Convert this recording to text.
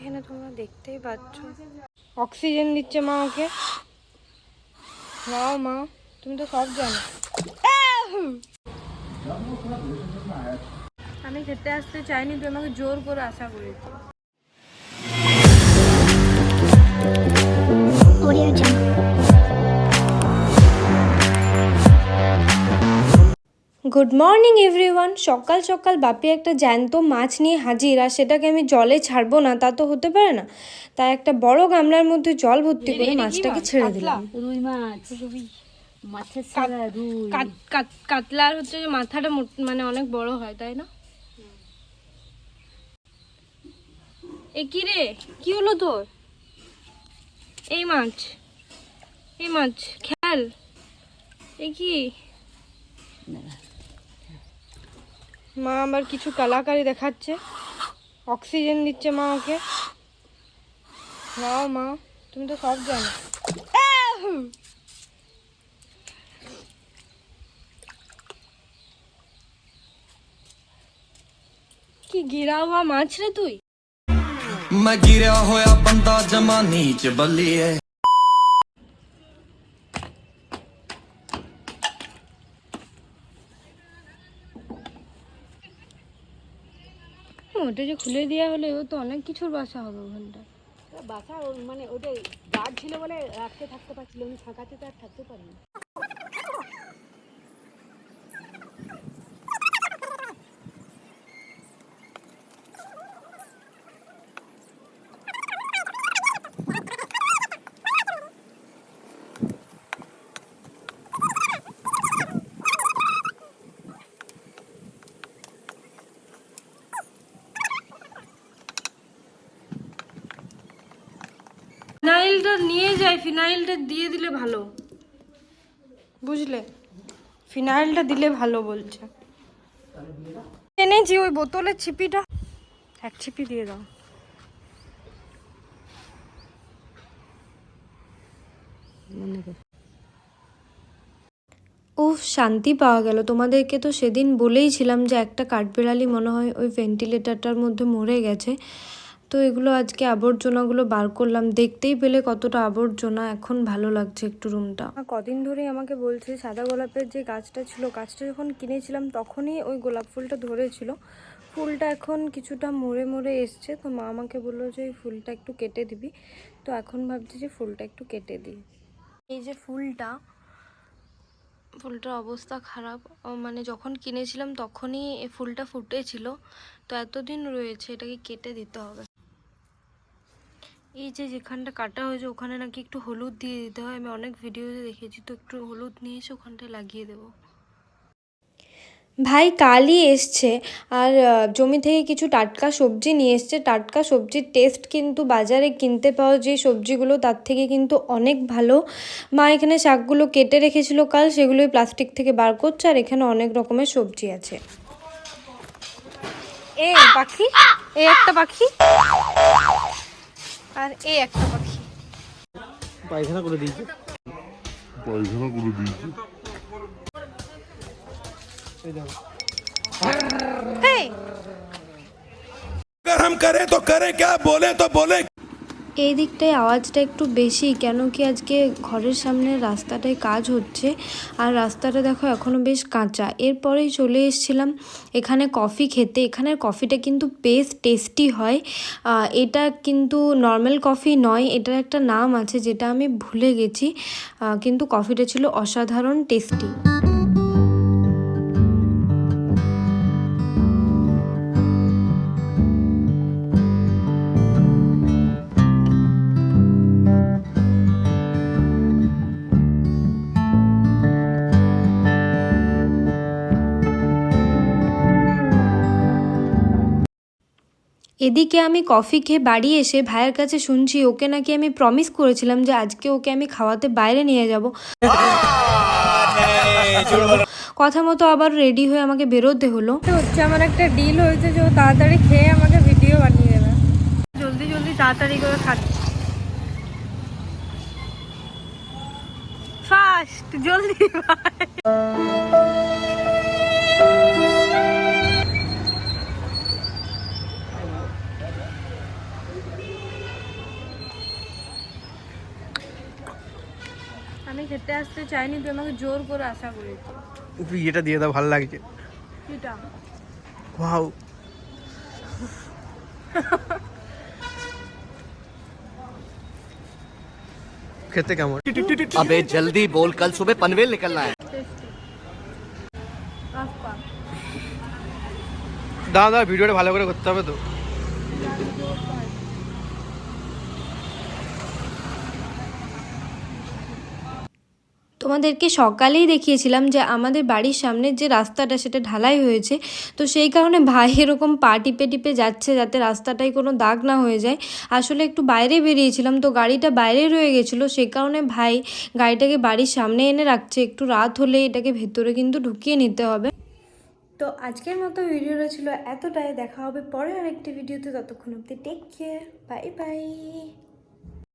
এখানে তোমরা দেখতেই পাচ্ছ। অক্সিজেন দিচ্ছে মা ওকে। নাও মা, তুমি তো সব জানো। আমি খেতে আসতে চাইনি তুই আমাকে জোর করে আশা করেছি। গুড মর্নিং এভরিওয়ান সকাল সকাল বাপি একটা জ্যান্ত মাছ নিয়ে হাজির আর সেটাকে আমি জলে ছাড়বো না তা তো হতে পারে না। তাই একটা বড় গামলার মধ্যে জল ভর্তি করে মাছটাকে ছেড়ে দিলাম। রুই মাছ। মাছের সারা রুই। কাতলার হচ্ছে যে মাথাটা মোট- মানে অনেক বড় হয় তাই না? এ কি রে? কি হলো তোর? এই মাছ। এই মাছ খেয়াল? এ কি? মা আবার কিছু কালাকারি দেখাচ্ছে। অক্সিজেন দিচ্ছে মা ওকে। নাও মা, তুমি তো সব জানো। কি गिरा হওয়া মাছ রে তুই? মা गिरा হয়ে बंदा জমা नीच बलिए। ওটা যে খুলে দেওয়া হলে ও তো অনেক কিছুর বাসা হবে ওখানটা বাসা মানে ওটা গার্ড ছিল বলে রাখতে থাকতে পারছিল উনি ফাঁকাতে তো আর থাকতে পারেনি ফিনাইলটা নিয়ে যাই ফিনাইলটা দিয়ে দিলে ভালো। বুঝলে? ফিনাইলটা দিলে ভালো বলছে। এনেছি ওই বোতলের ছিপিটা। এক ছিপি দিয়ে দাও। উফ, শান্তি পাওয়া গেল। তোমাদেরকে তো সেদিন বলেইছিলাম যে একটা কাঠবিড়ালি মনে হয় ওই ভেন্টিলেটারটার মধ্যে মরে গেছে। তো এগুলো আজকে আবর্জনাগুলো বার করলাম। দেখতেই পেলে কতটা আবর্জনা, এখন ভালো লাগছে একটু রুমটা কদিন ধরেই আমাকে বলছে, সাদা গোলাপের যে গাছটা ছিল, গাছটা যখন কিনেছিলাম তখনই ওই গোলাপ ফুলটা ধরেছিল। ফুলটা এখন কিছুটা মরে মরে এসছে, তো মা আমাকে বলল যে, এই ফুলটা একটু কেটে দিবি। তো এখন ভাবছি যে, ফুলটা একটু কেটে দিই। এই যে ফুলটা, ফুলটার অবস্থা খারাপ। মানে যখন কিনেছিলাম তখনই ফুলটা ফুটেছিল, তো এতদিন রয়েছে, এটাকে কেটে দিতে হবে। এই যে যেখানটা কাটা হয়েছে, ওখানে নাকি একটু হলুদ দিয়ে দিতে হয়। আমি অনেক ভিডিওতে দেখেছি, তো একটু হলুদ নিয়ে এসে ওখানটায় লাগিয়ে দেবো। ভাই, কালই এসছে। আর জমি থেকে কিছু টাটকা সবজি নিয়ে এসছে। টাটকা সবজির টেস্ট কিন্তু বাজারে কিনতে পাওয়া যে সবজিগুলো, তার থেকে কিন্তু অনেক ভালো। মা এখানে শাকগুলো কেটে রেখেছিল কাল, সেগুলোই প্লাস্টিক থেকে বার করছে, আর এখানে অনেক রকমের সবজি আছে। এ, পাখি? এ, একটা পাখি? আর এ একটা পাখি পায়খানা করে দিয়েছে পায়খানা করে দিয়েছে এই अगर हम करें तो करें क्या बोले तो बोले এই দিকটায় আওয়াজটা একটু বেশি, কেন কি আজকে ঘরের সামনে রাস্তাটায় কাজ হচ্ছে। আর রাস্তাটা দেখো এখনও বেশ কাঁচা। এরপরেই চলে এসেছিলাম এখানে কফি খেতে। এখানের কফিটা কিন্তু বেশ টেস্টি হয়। এটা কিন্তু নর্মাল কফি নয়, এটার একটা নাম আছে যেটা আমি ভুলে গেছি। কিন্তু কফিটা ছিল অসাধারণ টেস্টি। এদিকে আমি কফি খেয়ে বাড়ি এসে ভাইয়ের কাছে শুনছি, ওকে নাকি আমি প্রমিস করেছিলাম যে আজকে ওকে আমি খাওয়াতে বাইরে নিয়ে যাব। কথা মতো আবার রেডি হয়ে আমাকে বেরোতে হলো। হচ্ছে আমার একটা ডিল হয়েছে যে ও তাড়াতাড়ি খেয়ে আমাকে ভিডিও বানিয়ে দেবে। জলদি জলদি তাড়াতাড়ি করে খাচ্ছি ফাস্ট জলদি আমি খেতে আসতে চাইনি তুই আমাকে জোর করে আশা করেছিস তুই এটা দিয়ে দাও ভালো লাগছে। এটা ওয়াও খেতে কেমন? আবে জলদি বল কাল সুবে পনভেল নিকলনা হ্যায়। দাদা ভিডিওটা ভালো করে করতে হবে তো। তোমাদেরকে সকালেই দেখিয়েছিলাম যে আমাদের বাড়ির সামনের যে রাস্তাটা সেটা ঢালাই হয়েছে। তো সেই কারণে ভাই এরকম পা টিপে টিপে যাচ্ছে যাতে রাস্তাটায় কোনো দাগ না হয়ে যায়। আসলে একটু বাইরে বেরিয়েছিলাম তো গাড়িটা বাইরে রয়ে গেছিল। সেই কারণে ভাই গাড়িটাকে বাড়ির সামনে এনে রাখছে। একটু রাত হলে এটাকে ভেতরে কিন্তু ঢুকিয়ে নিতে হবে। তো আজকের মতো ভিডিওটা ছিল এতটাই। দেখা হবে পরে আরেকটি ভিডিওতে। ততক্ষণ অব্দি টেক কেয়ার বাই বাই